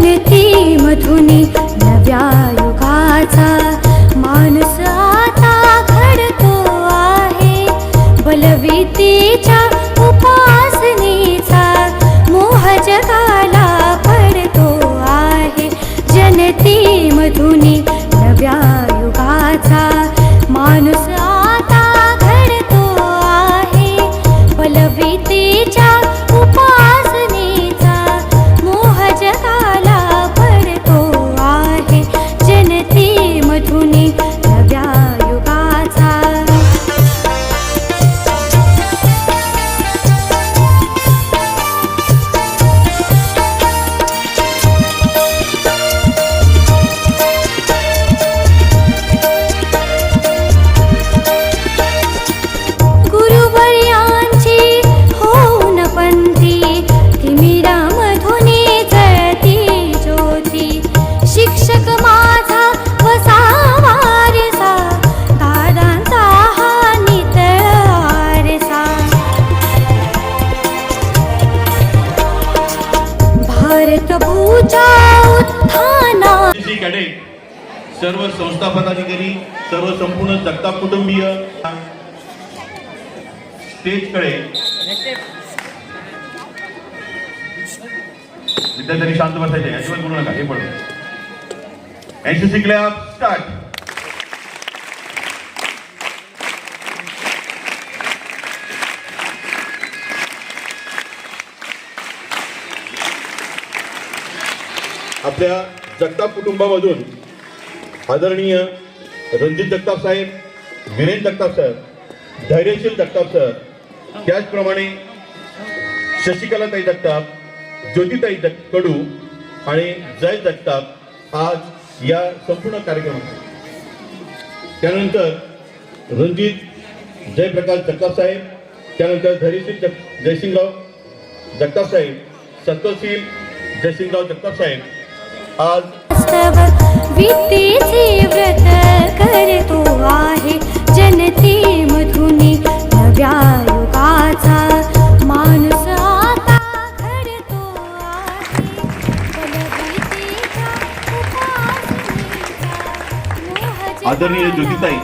जनती मधुनी नव्या युगाचा माणूस आता घडतो आहे. बलवीतीच्या उपासनेचा मोह जगाला पडतो आहे. जनती मधुनी भारत भूच्या उत्थाना श्री सर्व संस्था पदाधिकारी सर्व संपूर्ण जगताप कुटुंबीय स्टेजकडे विद्यार्थ्यांनी शांत बसायचे. अजिबात बोलू नका हे पडतो एनसीसी क्लब स्टार्ट. आपल्या जगताप कुटुंबामधून आदरणीय रणजित जगताप साहेब वीरेन जगताप साहेब धैर्यशील जगताप सर त्याचप्रमाणे शशिकलाताई जगताप ज्योतिताई जग कडू आणि जय जगताप आज या संपूर्ण कार्यक्रमात त्यानंतर रणजित जयप्रकाश जगताप साहेब त्यानंतर धैर्यशील जग जयसिंगराव जगताप साहेब सत्वशील जयसिंगराव जगताप साहेब आज वास्तव विद्येचे व्रत करतो आहे जनते मधुनी नव्या युगाचा माणूस आता घडतो आहे आदरणीय ज्योतिताई.